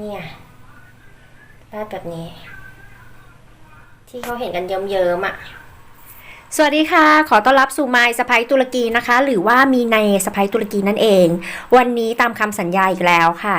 เนี่ยราดแบบนี้ ที่เขาเห็นกันเยิ้มๆอะสวัสดีค่ะ ขอต้อนรับสู่ไมสไปตุรกีนะคะ หรือว่ามีในสไปตุรกีนั่นเอง วันนี้ตามคำสัญญาอีกแล้วค่ะ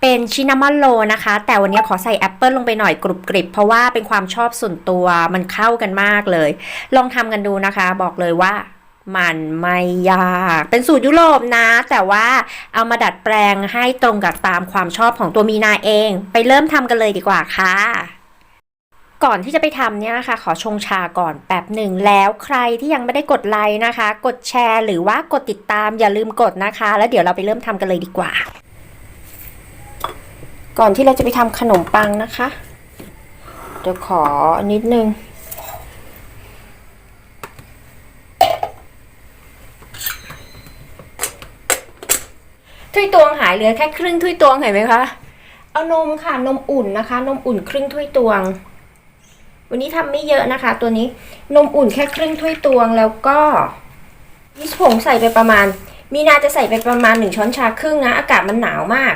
เป็นชินามอนโลนะคะ แต่วันนี้ขอใส่แอปเปิลลงไปหน่อยกรุบกริบ เพราะว่าเป็นความชอบส่วนตัวมันเข้ากันมากเลย ลองทำกันดูนะคะ บอกเลยว่า มันไม่ยาก เป็นสูตรยุโรปนะ แต่ว่าเอามาดัดแปลงให้ตรงกับตามความชอบของตัวมีนาเอง ไปเริ่มทำกันเลยดีกว่าค่ะก่อนที่จะไปทำเนี่ยนะคะขอชงชาก่อนแป๊บหนึ่งแล้วใครที่ยังไม่ได้กดไลค์นะคะ กดแชร์ หรือว่ากดติดตามอย่าลืมกดนะคะ แล้วเดี๋ยวเราไปเริ่มทำกันเลยดีกว่า ก่อนที่เราจะไปทำขนมปังนะคะเดี๋ยวขอนิดนึง ถ้วยตวงหายเหลือแค่ครึ่งถ้วยตวงเห็นไหมคะ เอานมค่ะนมอุ่นนะคะ นมอุ่นครึ่งถ้วยตวง วันนี้ทำไม่เยอะนะคะ ตัวนี้นมอุ่นแค่ครึ่งถ้วยตวงแล้วก็ยิสผงใส่ไปประมาณ มีนาจะใส่ไปประมาณหนึ่งช้อนชาครึ่งนะ อากาศมันหนาวมาก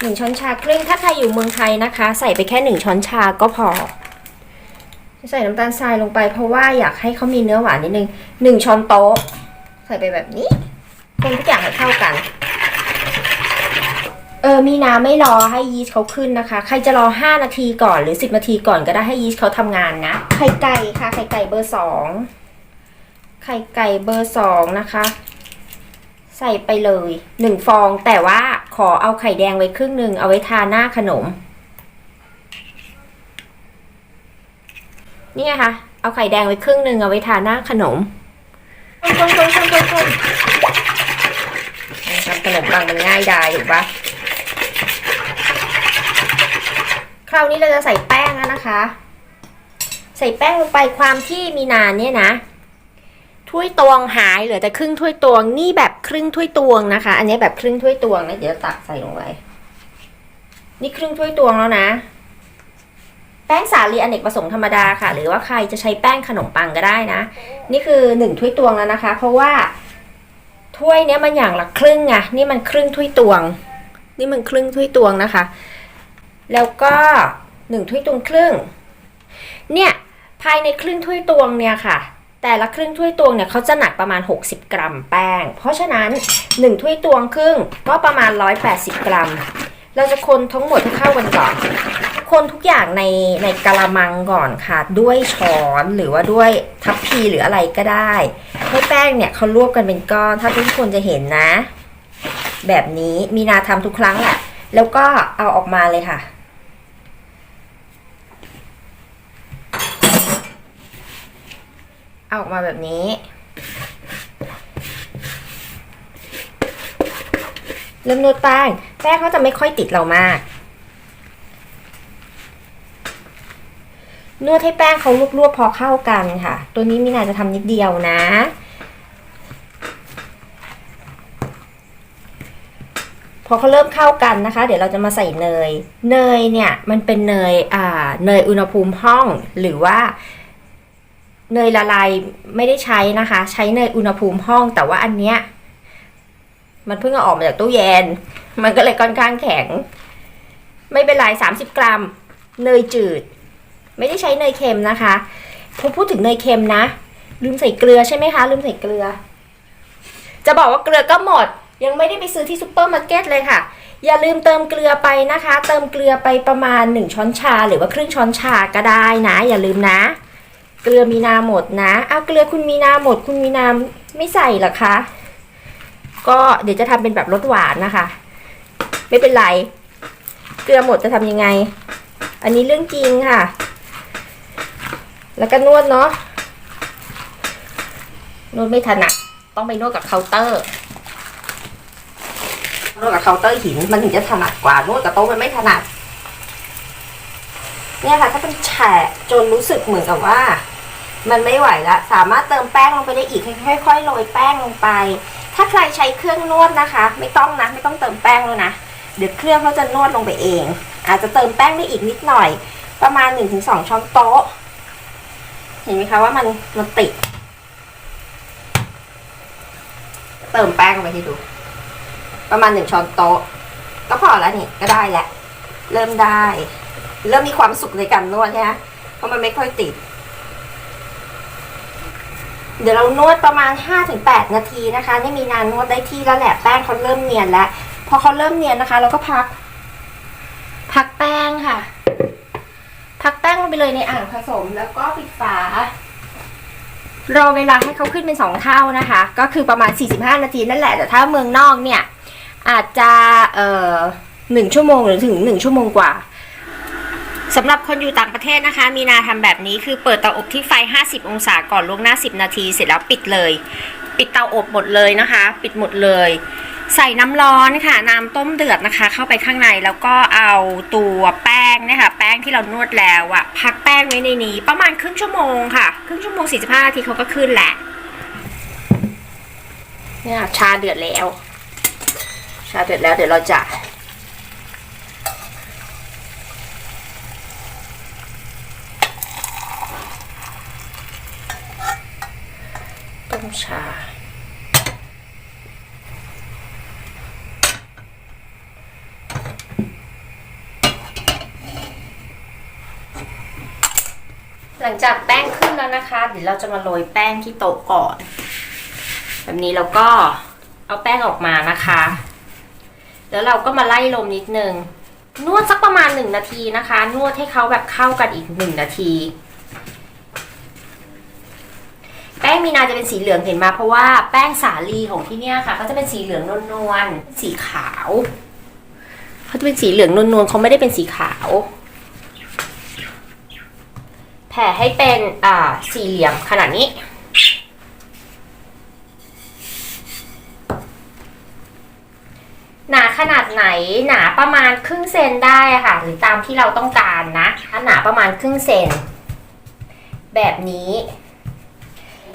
หนึ่งช้อนชาครึ่งถ้าใครอยู่เมืองไทยนะคะ ใส่ไปแค่หนึ่งช้อนชาก็พอใส่น้ำตาลทรายลงไปเพราะว่าอยากให้เขามีเนื้อหวานนิดนึงหนึ่งช้อนโต๊ะ ใส่ไปแบบนี้คนทุกอย่างให้เข้ากัน ออมีนาไม่รอให้ยีสต์เขาขึ้นนะคะ ใครจะรอ 5 นาทีก่อนหรือ 10 นาทีก่อนก็ได้ให้ยีสต์เขาทำงานนะ ไข่ไก่ค่ะ ไข่ไก่เบอร์สองไข่ไก่เบอร์สองนะคะ ใส่ไปเลยหนึ่งฟอง แต่ว่าขอเอาไข่แดงไว้ครึ่งหนึ่งเอาไว้ทาหน้าขนม นี่ไงคะเอาไข่แดงไว้ครึ่งหนึ่งเอาไว้ทาหน้าขนมคนคนคนคนคนทำขนมปังมันง่ายดายถูกปะ ค ราวนี้เราจะใส่แป้งแล้วนะคะ ใส่แป้งลงไปความที่มีนานเนี่ยนะถ้วยตวงหายเหลือแต่ครึ่งถ้วยตวงนี่แบบครึ่งถ้วยตวงนะคะ อันนี้แบบครึ่งถ้วยตวงนะเดี๋ยวตักใส่ลงไปนี่ครึ่งถ้วยตวงแล้วนะ แป้งสาลีอเนกประสงค์ธรรมดาค่ะ หรือว่าใครจะใช้แป้งขนมปังก็ได้นะ นี่คือหนึ่งถ้วยตวงแล้วนะคะ เพราะว่าถ้วยเนี้ยมันอย่างละครึ่งไงนี่มันครึ่งถ้วยตวง นี่มันครึ่งถ้วยตวงนะคะ แล้วก็หนึ่งถ้วยตวงครึ่ง เนี่ยภายในครึ่งถ้วยตวงเนี่ยค่ะ แต่ละครึ่งถ้วยตวงเนี่ยเขาจะหนักประมาณ 60 กรัมแป้ง เพราะฉะนั้น 1 ถ้วยตวงครึ่งก็ประมาณ 180 กรัม เราจะคนทั้งหมดให้เข้ากันก่อน คนทุกอย่างในในกะละมังก่อนค่ะ ด้วยช้อนหรือว่าด้วยทัพพีหรืออะไรก็ได้ ให้แป้งเนี่ยเขาลวกกันเป็นก้อน ถ้าทุกคนจะเห็นนะ แบบนี้มีนาทำทุกครั้งแหละ แล้วก็เอาออกมาเลยค่ะ ออกมาแบบนี้ เริ่มนวดแป้งแป้งเขาจะไม่ค่อยติดเรามาก นวดให้แป้งเขาลวกๆพอเข้ากันค่ะ ตัวนี้มีนาจะทำนิดเดียวนะพอเขาเริ่มเข้ากันนะคะ เดี๋ยวเราจะมาใส่เนย เนยเนี่ยมันเป็นเนยอ่าเนยอุณหภูมิห้องหรือว่า เนยละลายไม่ได้ใช้นะคะ ใช้เนยอุณหภูมิห้อง แต่ว่าอันเนี้ยมันเพิ่งเอาออกมาจากตู้เย็น มันก็เลยค่อนข้างแข็ง ไม่เป็นไร30กรัม เนยจืด ไม่ได้ใช้เนยเค็มนะคะพอพูดถึงเนยเค็มนะ ลืมใส่เกลือใช่ไหมคะ ลืมใส่เกลือ จะบอกว่าเกลือก็หมด ยังไม่ได้ไปซื้อที่ซูเปอร์มาร์เก็ตเลยค่ะ อย่าลืมเติมเกลือไปนะคะ เติมเกลือไปประมาณ 1 ช้อนชา หรือว่าครึ่งช้อนชาก็ได้นะ อย่าลืมนะ เกลือมีนาหมดนะเอาเกลือคุณมีนาหมด คุณมีนาไม่ใส่หรอคะ ก็เดี๋ยวจะทำเป็นแบบรสหวานนะคะ ไม่เป็นไร เกลือหมดจะทำยังไง อันนี้เรื่องจริงค่ะ แล้วก็นวดเนาะ นวดไม่ถนัดต้องไปนวดกับเคาน์เตอร์ นวดกับเคาน์เตอร์หินมันถึงจะถนัดกว่านวดกับโต๊ะมันไม่ถนัดเนี่ยค่ะถ้าเป็นแฉะจนรู้สึกเหมือนกับว่า มันไม่ไหวละสามารถเติมแป้งลงไปได้อีกค่อยๆโรยแป้งลงไป ถ้าใครใช้เครื่องนวดนะคะ ไม่ต้องนะไม่ต้องเติมแป้งแล้วนะเดี๋ยวเครื่องเขาจะนวดลงไปเอง อาจจะเติมแป้งได้อีกนิดหน่อย ประมาณ 1-2 ช้อนโต๊ะ เห็นไหมคะว่ามันมันติด เติมแป้งลงไปให้ดู ประมาณหนึ่งช้อนโต๊ะ ก็พอแล้วนี่ก็ได้แหละ เริ่มได้ เริ่มมีความสุขในการนวดใช่ไหมเพราะมันไม่ค่อยติด เดี๋ยวเรานวดประมาณ 5-8 นาทีนะคะ นี่มีนานนวดได้ที่แล้วแหละแป้งเขาเริ่มเนียนแล้ว พอเขาเริ่มเนียนนะคะ เราก็พัก พักแป้งค่ะ พักแป้งลงไปเลยในอ่างผสมแล้วก็ปิดฝารอเวลาให้เขาขึ้นเป็นสองเท่านะคะ ก็คือประมาณ 45 นาทีนั่นแหละแต่ถ้าเมืองนอกเนี่ยอาจจะเอ่อหนึ่งชั่วโมงหรือถึงหนึ่งชั่วโมงกว่า สำหรับคนอยู่ต่างประเทศนะคะ มีนาทำแบบนี้คือเปิดเตาอบที่ไฟ 50 องศาก่อนล่วงหน้า 10 นาที เสร็จแล้วปิดเลย ปิดเตาอบหมดเลยนะคะ ปิดหมดเลย ใส่น้ำร้อนค่ะ น้ำต้มเดือดนะคะ เข้าไปข้างในแล้วก็เอาตัวแป้งนี่ยค่ะแป้งที่เรานวดแล้วอะพักแป้งไว้ในนี้ ประมาณครึ่งชั่วโมงค่ะ ครึ่งชั่วโมง 45 นาทีเขาก็ขึ้นแหละเนี่ยชาเดือดแล้ว ชาเดือดแล้วเดี๋ยวเราจะ ชา หลังจากแป้งขึ้นแล้วนะคะ เดี๋ยวเราจะมาโรยแป้งที่โต๊ะก่อน แบบนี้แล้วก็เอาแป้งออกมานะคะ แล้วเราก็มาไล่ลมนิดนึง นวดสักประมาณหนึ่งนาทีนะคะ นวดให้เขาแบบเข้ากันอีกหนึ่งนาที แป้งมีนาจะเป็นสีเหลืองเห็นมาเพราะว่าแป้งสาลีของที่เนี่ยค่ะ ก็จะเป็นสีเหลืองนวลๆสีขาวเขาจะเป็นสีเหลืองนวลๆเขาไม่ได้เป็นสีขาว แผ่ให้เป็นอ่าสี่เหลี่ยมขนาดนี้หนาขนาดไหนหนาประมาณครึ่งเซนได้ค่ะ หรือตามที่เราต้องการนะถ้าหนาประมาณครึ่งเซนแบบนี้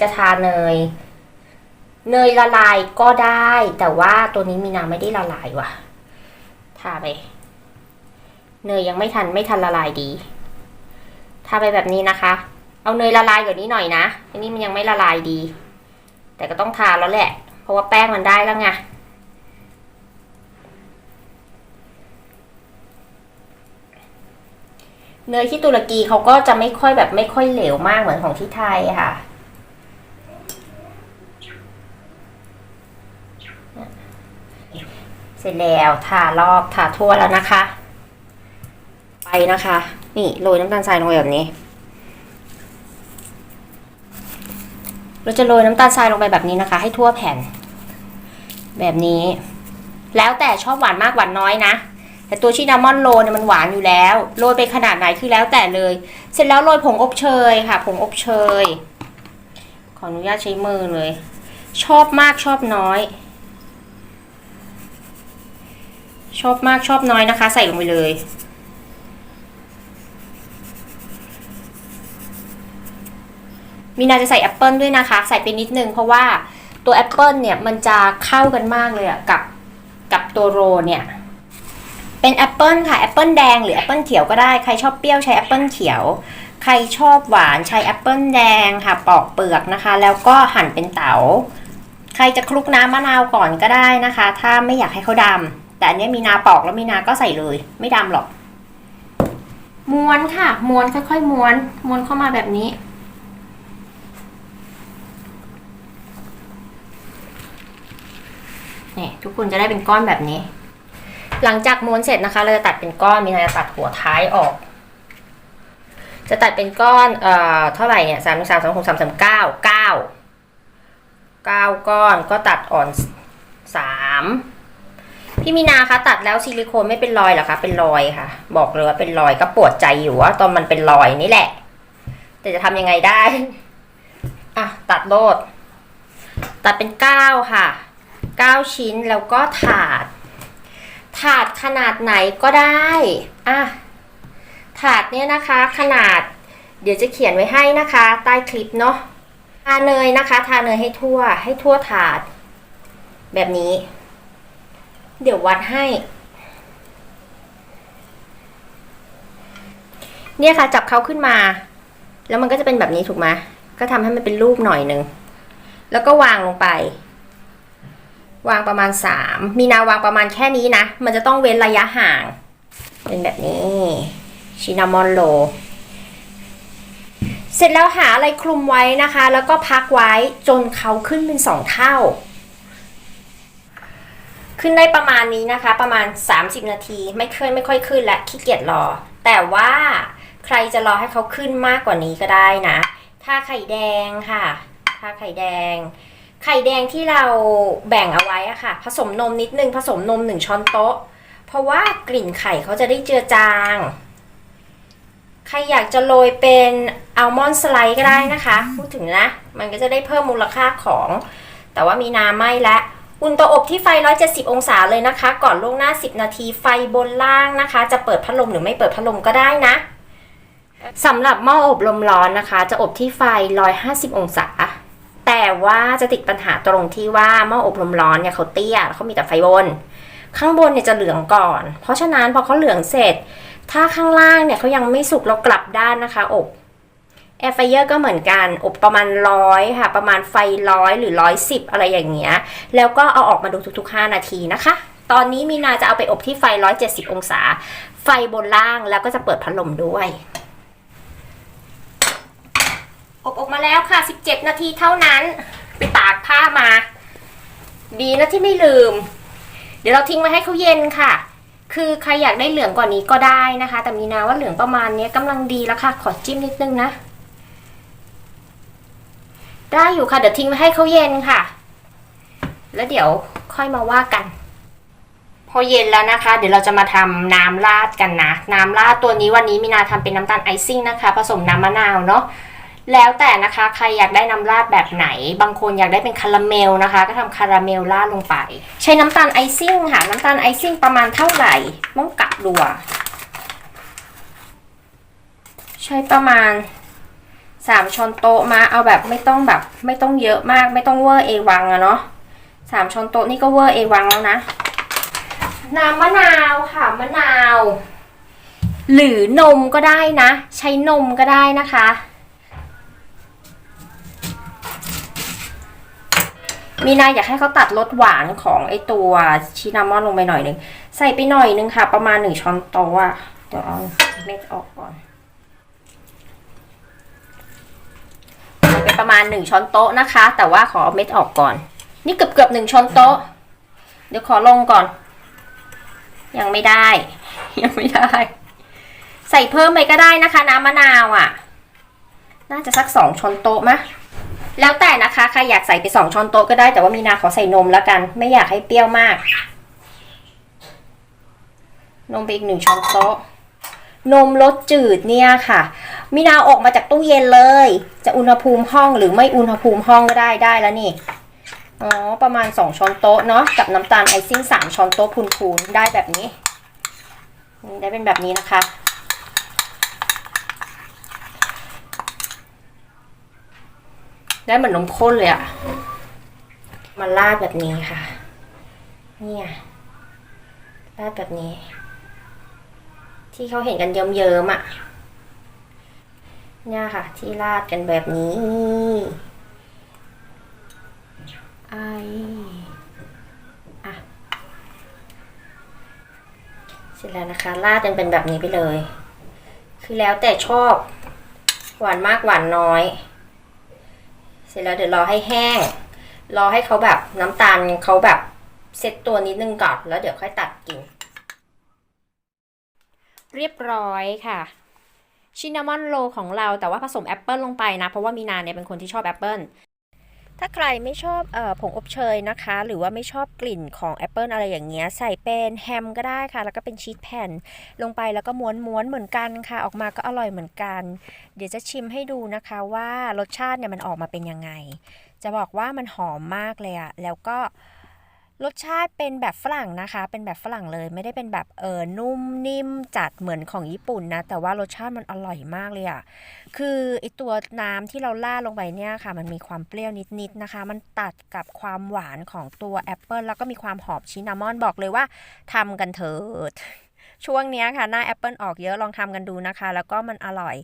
จะทาเนย เนยละลายก็ได้ แต่ว่าตัวนี้มีนาไม่ได้ละลายว่ะ ทาไป เนยยังไม่ทันไม่ทันละลายดี ทาไปแบบนี้นะคะ เอาเนยละลายกว่านี้หน่อยนะ อันนี้มันยังไม่ละลายดี แต่ก็ต้องทาแล้วแหละ เพราะว่าแป้งมันได้แล้วไงเนยที่ตุรกีเขาก็จะไม่ค่อยแบบไม่ค่อยเหลวมากเหมือนของที่ไทยค่ะ เสร็จแล้วทารอบทาทั่วแล้วนะคะ ไปนะคะ นี่โรยน้ำตาลทรายลงไปแบบนี้ เราจะโรยน้ำตาลทรายลงไปแบบนี้นะคะ ให้ทั่วแผ่น แบบนี้ แล้วแต่ชอบหวานมากหวานน้อยนะแต่ตัวชินามอนโรยเนี่ยมันหวานอยู่แล้ว โรยไปขนาดไหนคือแล้วแต่เลย เสร็จแล้วโรยผงอบเชยค่ะ ผงอบเชย ขออนุญาตใช้มือเลย ชอบมากชอบน้อย ชอบมากชอบน้อยนะคะ ใส่ลงไปเลย มีนาจะใส่แอปเปิลด้วยนะคะ ใส่ไปนิดนึงเพราะว่าตัวแอปเปิลเนี่ยมันจะเข้ากันมากเลยอะกับกับตัวโรเนี่ย เป็นแอปเปิลค่ะแอปเปิลแดงหรือแอปเปิลเขียวก็ได้ใครชอบเปรี้ยวใช้แอปเปิลเขียว ใครชอบหวานใช้แอปเปิลแดงค่ะปอกเปลือกนะคะ แล้วก็หั่นเป็นเต๋าใครจะคลุกน้ำมะนาวก่อนก็ได้นะคะ ถ้าไม่อยากให้เขาดำ แต่อันนี้มีนาปอกแล้วมีนาก็ใส่เลย ไม่ดำหรอก ม้วนค่ะ ม้วนค่อยๆม้วน ม้วนเข้ามาแบบนี้ นี่ทุกคนจะได้เป็นก้อนแบบนี้ หลังจากม้วนเสร็จนะคะ เราจะตัดเป็นก้อน มีนาจะตัดหัวท้ายออก จะตัดเป็นก้อนเอ่อเท่าไหร่เนี่ยสามสามสามหกสามสามเก้าเก้าเก้าก้อนก็ตัดอ่อนสาม พี่มีนาคะตัดแล้วซิลิโคนไม่เป็นรอยเหรอคะ เป็นรอยค่ะ บอกเลยว่าเป็นรอยก็ปวดใจอยู่ว่าตอนมันเป็นรอยนี่แหละ แต่จะทำยังไงได้อะตัดโลด ตัดเป็นเก้าค่ะเก้าชิ้นแล้วก็ถาด ถาดขนาดไหนก็ได้อะถาดเนี่ยนะคะ ขนาด เดี๋ยวจะเขียนไว้ให้นะคะ ใต้คลิปเนาะทาเนยนะคะ ทาเนยให้ทั่วให้ทั่วถาด แบบนี้ เดี๋ยววัดให้ เนี่ยค่ะจับเขาขึ้นมา แล้วมันก็จะเป็นแบบนี้ถูกไหมก็ทำให้มันเป็นรูปหน่อยหนึ่ง แล้วก็วางลงไป วางประมาณสามมีนาวางประมาณแค่นี้นะ มันจะต้องเว้นระยะห่าง เป็นแบบนี้ชินามอนโรลเสร็จแล้วหาอะไรคลุมไว้นะคะ แล้วก็พักไว้จนเขาขึ้นเป็นสองเท่า ขึ้นได้ประมาณนี้นะคะ ประมาณ 30 นาที ไม่เคยไม่ค่อยขึ้นและขี้เกียจรอ แต่ว่าใครจะรอให้เขาขึ้นมากกว่านี้ก็ได้นะถ้าไข่แดงค่ะถ้าไข่แดง ไข่แดงที่เราแบ่งเอาไว้อะค่ะ ผสมนมนิดนึงผสมนมหนึ่งช้อนโต๊ะ เพราะว่ากลิ่นไข่เขาจะได้เจือจาง ใครอยากจะโรยเป็นอัลมอนด์สไลด์ก็ได้นะคะ พูดถึงนะ มันก็จะได้เพิ่มมูลค่าของ แต่ว่ามีน้ำไม้และ อุ่นเตาอบที่ไฟ 170 องศาเลยนะคะ ก่อนล่วงหน้า 10 นาทีไฟบนล่างนะคะ จะเปิดพัดลมหรือไม่เปิดพัดลมก็ได้นะสำหรับหม้ออบลมร้อนนะคะ จะอบที่ไฟ 150 องศา แต่ว่าจะติดปัญหาตรงที่ว่าหม้ออบลมร้อนเนี่ยเขาเตี้ยแล้วเขามีแต่ไฟบน ข้างบนเนี่ยจะเหลืองก่อน เพราะฉะนั้นพอเขาเหลืองเสร็จ ถ้าข้างล่างเนี่ยเขายังไม่สุกเรากลับด้านนะคะอบ แอร์ไฟเออร์ก็เหมือนกัน อบประมาณร้อยค่ะ ประมาณไฟร้อยหรือร้อยสิบอะไรอย่างเงี้ย แล้วก็เอาออกมาดูทุกๆ 5 นาทีนะคะ ตอนนี้มีนาจะเอาไปอบที่ไฟ 170 องศา ไฟบนล่างแล้วก็จะเปิดพัดลมด้วย อบออกมาแล้วค่ะ 17 นาทีเท่านั้น ไปตากผ้ามา ดีนะที่ไม่ลืม เดี๋ยวเราทิ้งไว้ให้เขาเย็นค่ะคือใครอยากได้เหลืองกว่านี้ก็ได้นะคะ แต่มีนาว่าเหลืองประมาณนี้กำลังดีแล้วค่ะ ขอจิ้มนิดนึงนะ ได้อยู่ค่ะ เดี๋ยวทิ้งไว้ให้เขาเย็นค่ะ แล้วเดี๋ยวค่อยมาว่ากัน พอเย็นแล้วนะคะ เดี๋ยวเราจะมาทำน้ำราดกันนะ น้ำราดตัวนี้วันนี้มีนาทำเป็นน้ำตาลไอซิ่งนะคะ ผสมน้ำมะนาวเนาะแล้วแต่นะคะใครอยากได้น้ำราดแบบไหน บางคนอยากได้เป็นคาราเมลนะคะ ก็ทำคาราเมลราดลงไป ใช้น้ำตาลไอซิ่งค่ะ น้ำตาลไอซิ่งประมาณเท่าไหร่ต้องกะดูอะใช้ประมาณ สามช้อนโต๊ะมาเอาแบบไม่ต้องแบบ ไม่ต้องเยอะมากไม่ต้องเวอร์เอวังอะเนาะสามช้อนโต๊ะนี่ก็เวอร์เอวังแล้วนะ น้ำมะนาวค่ะมะนาว หรือนมก็ได้นะ ใช้นมก็ได้นะคะ มีนาอยากให้เขาตัดรสหวานของไอตัวชินามอนลงไปหน่อยนึง ใส่ไปหน่อยนึงค่ะ ประมาณหนึ่งช้อนโต๊ะอะเดี๋ยวเอาเม็ดออกก่อน ประมาณหนึ่งช้อนโต๊ะนะคะ แต่ว่าขอเอาเม็ดออกก่อน นี่เกือบเกือบหนึ่งช้อนโต๊ะ เดี๋ยวขอลงก่อน ยังไม่ได้ ยังไม่ได้ ใส่เพิ่มไปก็ได้นะคะ น้ำมะนาวอะ น่าจะสักสองช้อนโต๊ะมะแล้วแต่นะคะใครอยากใส่ไปสองช้อนโต๊ะก็ได้แต่ว่ามีนาขอใส่นมแล้วกัน ไม่อยากให้เปรี้ยวมาก นมไปอีกหนึ่งช้อนโต๊ะ นมรสจืดเนี่ยค่ะมีนาออกมาจากตู้เย็นเลย จะอุณหภูมิห้องหรือไม่อุณหภูมิห้องก็ได้ได้แล้วนี่ อ๋อ ประมาณ 2 ช้อนโต๊ะเนาะกับน้ำตาลไอซิ่ง 3 ช้อนโต๊ะพูนๆได้แบบนี้ ได้เป็นแบบนี้นะคะ ได้เหมือนนมข้นเลยอะมาราดแบบนี้ค่ะ เนี่ยราดแบบนี้ ที่เขาเห็นกันเยิ้มๆอะเนี่ยค่ะ ที่ราดกันแบบนี้ไออะเสร็จแล้วนะคะราดกันเป็นแบบนี้ไปเลย คือแล้วแต่ชอบ หวานมากหวานน้อย เสร็จแล้วเดี๋ยวรอให้แห้ง รอให้เขาแบบน้ำตาลเขาแบบเซ็ตตัวนิดนึงก่อน แล้วเดี๋ยวค่อยตัดกิน เรียบร้อยค่ะชินามอนโรของเราแต่ว่าผสมแอปเปิลลงไปนะ เพราะว่ามีนาเนี่ยเป็นคนที่ชอบแอปเปิลถ้าใครไม่ชอบเอ่อผงอบเชยนะคะ หรือว่าไม่ชอบกลิ่นของแอปเปิลอะไรอย่างเงี้ยใส่เป็นแฮมก็ได้ค่ะ แล้วก็เป็นชีสแผ่นลงไปแล้วก็ม้วนๆเหมือนกันค่ะ ออกมาก็อร่อยเหมือนกัน เดี๋ยวจะชิมให้ดูนะคะว่ารสชาติเนี่ยมันออกมาเป็นยังไง จะบอกว่ามันหอมมากเลยอะแล้วก็ รสชาติเป็นแบบฝรั่งนะคะ เป็นแบบฝรั่งเลย ไม่ได้เป็นแบบเออนุ่มนิ่มจัดเหมือนของญี่ปุ่นนะ แต่ว่ารสชาติมันอร่อยมากเลยอะคือไอตัวน้ำที่เราล่าลงไปเนี่ยค่ะ มันมีความเปรี้ยวนิดๆนะคะ มันตัดกับความหวานของตัวแอปเปิลแล้วก็มีความหอมชินามอนบอกเลยว่าทำกันเถิด ช่วงนี้ค่ะหน้าแอปเปิลออกเยอะลองทำกันดูนะคะ แล้วก็มันอร่อย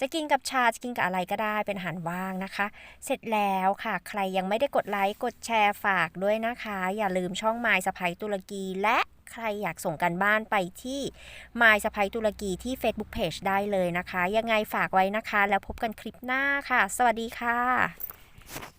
จะกินกับชาจะกินกับอะไรก็ได้เป็นอาหารว่างนะคะ เสร็จแล้วค่ะ ใครยังไม่ได้กดไลค์กดแชร์ฝากด้วยนะคะ อย่าลืมช่องไมายสไปตุรกีและใครอยากส่งกันบ้านไปที่มายสไปตุรกีที่ Facebook Page ได้เลยนะคะ ยังไงฝากไว้นะคะ แล้วพบกันคลิปหน้าค่ะ สวัสดีค่ะ